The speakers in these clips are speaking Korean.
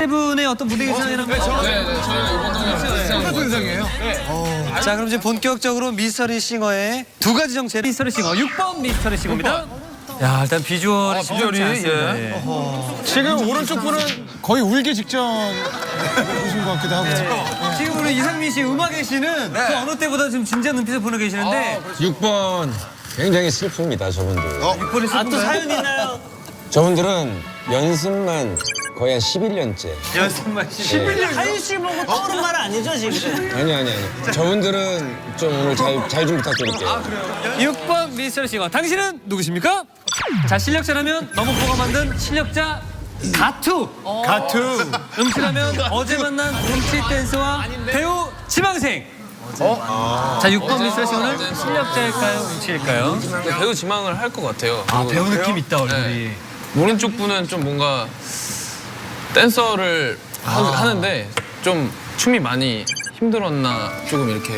세 분의 어떤 무대 의상이랑 네, 네, 똑같은 의상이에요? 자 그럼 이제 본격적으로 미스터리 싱어의 두 가지 정체 미스터리 싱어 6번 미스터리 싱어입니다. 야 일단 비주얼이 비주얼이, 심상치 않습니다. 예. 예. 지금 오른쪽 분은 거의 울기 직전 오신 것 같기도 하고. 지금 우리 이상민 씨 음악의 씨는 그 어느 때보다 좀 진지한 눈빛을 보내고 계시는데 6번 굉장히 슬픕니다 저분들 육번이 아또 사연 있나요? 저분들은 연습만 거의 한 11년째 연습만 11년 하윤 씨 보고 떠오른 말 아니죠 지금? 아니 아니 아니 저분들은 좀 오늘 잘 잘 좀 부탁드릴게요 6번 미스터리 싱어 당신은 누구십니까? 자 실력자라면 너무코가 만든 실력자 가투 가투. 음치라면 어제 만난 음치 댄서와 배우 지망생 자 6번 미스터리 싱어는 실력자일까요? 음치일까요? 배우 지망을 할 것 같아요. 아 배우 느낌 있다 얼굴이 네. 오른쪽 분은 좀 뭔가 댄서를 하, 는데좀 춤이 많이 힘들었나 조금 이렇게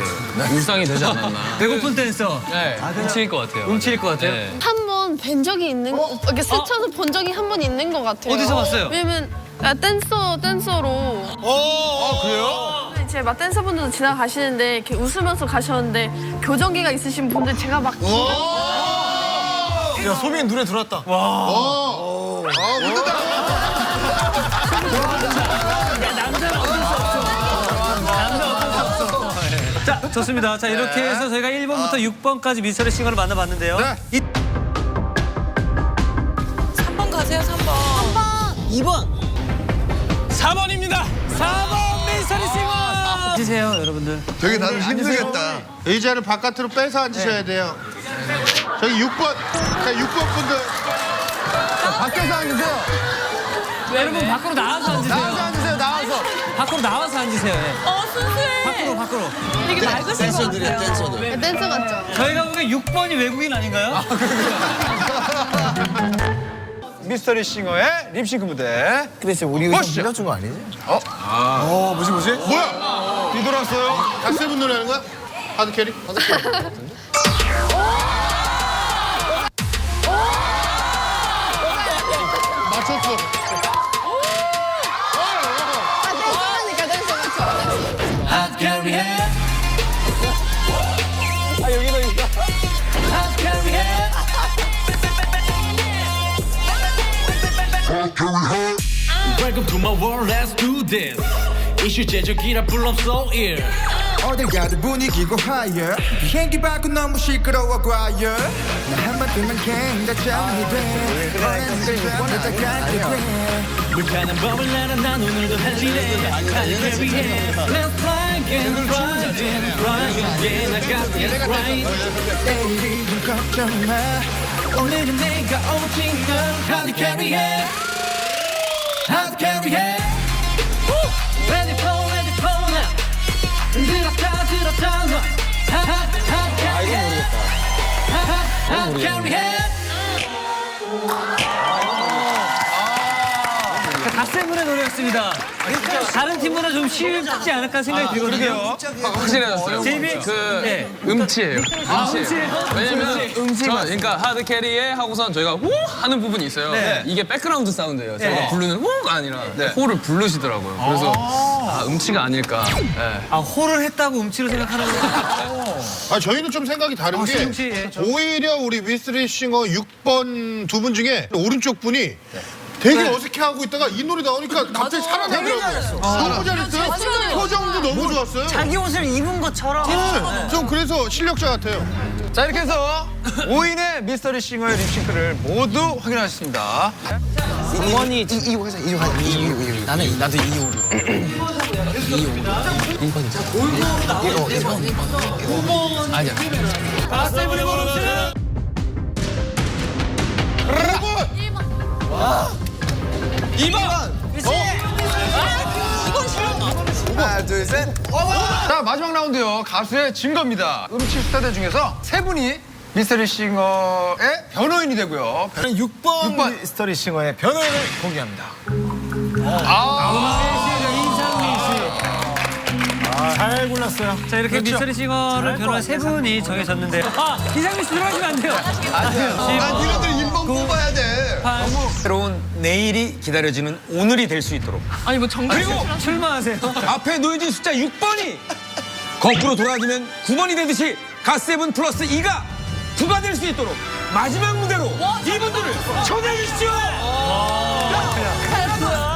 울상이 되지 않았나. 배고픈 댄서 네, 음치일 것 같아요. 음치일 것 같아요? 네. 한 번 뵌 적이 있는 이렇게 스쳐서 본 적이 한 번 있는 것 같아요. 어디서 봤어요? 왜냐면 아, 댄서 댄서로 아, 그래요? 제막 댄서분들도 지나가시는데 이렇게 웃으면서 가셨는데 교정기가 있으신 분들 제가 막 야, 소민 눈에 들어왔다. 자 좋습니다. 자 이렇게 해서 저희가 1번부터 6번까지 미스터리 싱어를 만나봤는데요. 이 3번 가세요 3번. 2번. 4번입니다. 4번 미스터리 싱어! 앉으세요 여러분들. 되게 다들 힘들겠다. 의자를 바깥으로 빼서 앉으셔야 돼요. 저기 6번, 자, 6번 분들 밖에서 앉으세요. 여러분 밖으로 나와서 앉으세요 나와서 앉으세요, 나와서. 밖으로 나와서 앉으세요 예. 어 순수해 밖으로 밖으로 되게 맑으신 것 같아요 댄서 같죠. 저희가 보기엔 6번이 외국인 아닌가요? 미스터리 싱어의 립싱크 무대. 그래서 우리 의상 빌려준 거 아니지? 어, 뭐지, 뭐지? 뭐야? 뒤돌았어요. 닥세분 노래 하는 거야? 하드 캐리? 하드 캐리. To my world, let's do this. 이슈 제적이라 불럼 so ill. 어딜 가도 분위기고 higher 비행기 밖은 너무 시끄러워 과열 나 한마디만 갱다 정이 돼 너는 전부 다 갈게 돼 물타는 법을 알아 난 오늘도 할 일에 나를 carry해. Let's fly again, fly again, fly again. I got this right. 내일이 좀 걱정 마 오늘은 내가 오직 널 하드 carry해. 하드 carry해. Ready for, ready for now. 들었다, 들었다, carry해. 하드, 하드 carry해. 갓세븐의 노래였습니다 다른 팀보다 좀 쉽지 않을까 생각이 들거든요 확실해졌어요. JB? 그 네. 음치예요. 음치예요. 음치예요? 왜냐면 음치 저 그러니까 하드 캐리에 하고선 저희가 호 하는 부분이 있어요. 네. 이게 백그라운드 사운드예요. 저희가 네. 부르는 호가 아니라 호를 부르시더라고요. 그래서 아, 음치가 아닐까. 예. 아 호를 했다고 음치로 생각하는 거예요 아, 저희는 좀 생각이 다른 아, 게 씨, 예. 오히려 우리 미스터리 싱어 6번 두 분 중에 오른쪽 분이 되게 네. 어색해하고 있다가 이 노래 나오니까 갑자기 살아나더라고요. 아. 너무 잘했어요. 표정도 너무 좋았어요. 자기 옷을 입은 것처럼. 네, 좀 그래서 실력자 같아요. 자 이렇게 해서 5인의 미스터리 싱어의 립싱크를 모두 확인하셨습니다. 원이 이 회사 이 회사 이 이. 나는 나도 이 오류. 이 오류. 1번이죠. 이거 1번. 5번. 아니야. 가스에 보내고 여러분. 2번. 그렇지. 아, 이건 싫어. 하나 둘 셋. 자 마지막 라운드요 가수의 증거입니다 음치 스타들 중에서 세 분이 미스터리 싱어의 변호인이 되고요 변- 저는 6번, 미스터리 싱어의 변호인을 공개합니다. 아, 아 잘 골랐어요. 자 이렇게 그렇죠? 미스터리 싱어를 변한 세 분이 정해졌는데요. 아 기상민 씨 들어가시면 안 돼요. 안 돼요. 난 이런 데 인번 뽑아야 돼. 88. 새로운 내일이 기다려지는 오늘이 될 수 있도록 아니 뭐 정규 그리고 출마하세요. 앞에 놓여진 숫자 6번이 거꾸로 돌아지면 9번이 되듯이 가세븐 플러스 2가 9가 될수 있도록 마지막 무대로 이분들을 초대해 주십시오.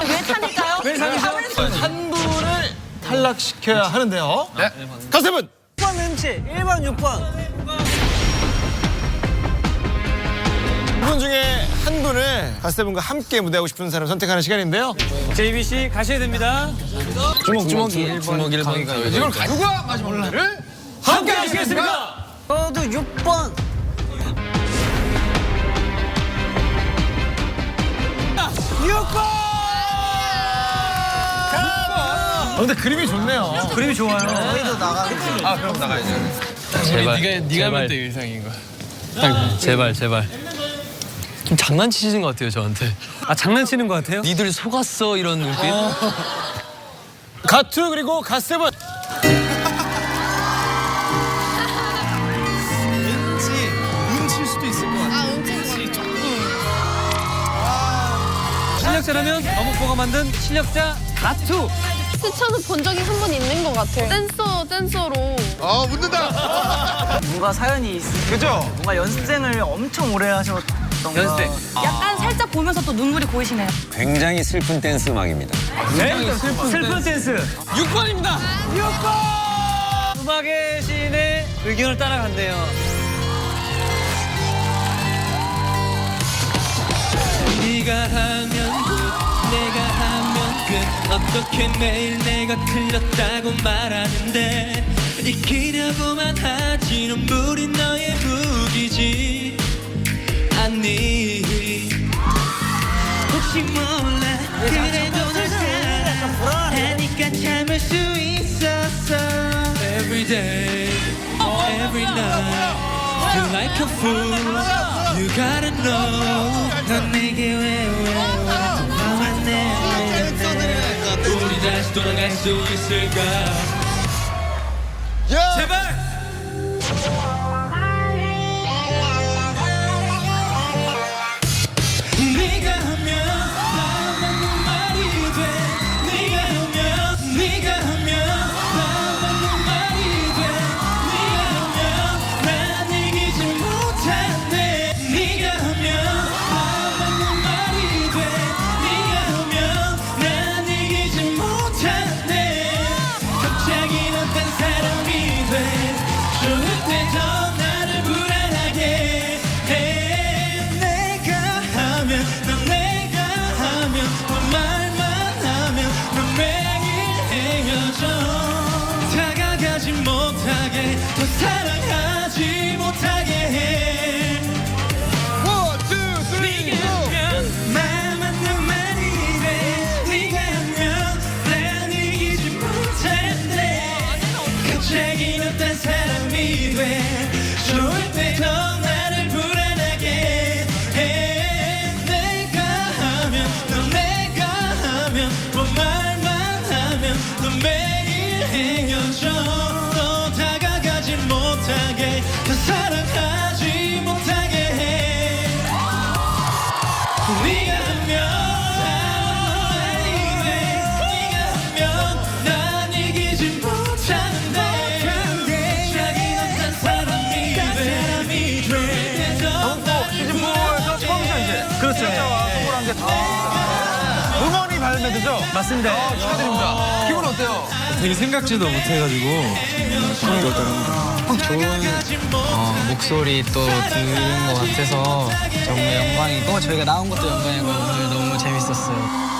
왜 타니까요? 왜? 한 분을 탈락시켜야 하는데요. 네. 가세븐 6번 MC 1번 6번 가세븐과 함께 무대하고 싶은 사람 선택하는 시간인데요. JBC 가셔야 됩니다. 주먹 주먹 1번 주먹 1번이가 이걸 누가 마지막 무대를 함께 하시겠습니까? 저도 6번 어, 근데 그림이 좋네요. 그림이 좋아요. 아 그럼 나가야죠 제발 네가 네가 하면 돼 의상인 거야. 제발 제발. 좀 장난치시는 것 같아요 저한테. 아 장난치는 것 같아요? 니들 속았어 이런 눈빛. 가투 그리고 가세븐. 아 음치 실력자라면 어묵보가 만든 실력자 가투. 스쳐서 본 적이 한 번 있는 것 같아요. 댄서 댄서로 아 웃는다. 뭔가 사연이 있으 그죠? 뭔가 연습생을 엄청 오래 하셨 던 연습생. 약간 살짝 보면서 또 눈물이 고이시네요. 굉장히 슬픈 댄스 음악입니다. 네? 슬픈 댄스. 6번입니다. 6번! 음악의 시인의 의견을 따라간대요. 네가 하면 끝 내가 하면 끝 어떻게 매일 내가 틀렸다고 말하는데 익히려고만 하지 눈물이 너의 무 fool You gotta know 넌 내게 왜왜 우리 다시 돌아갈 수 있을까? 제발! 못하게 더 사랑하 그래서 나를 시즌4에서 처음이죠 이제 그렇죠. 성공한 게다 음원이 발매되죠? 맞습니다. 축하드립니다 기분 어때요? 되게 생각지도 못해가지고 좋은 어, 목소리 또 들은 것 같아서 정말 영광이고 저희가 나온 것도 영광이고 오늘 너무 재밌었어요.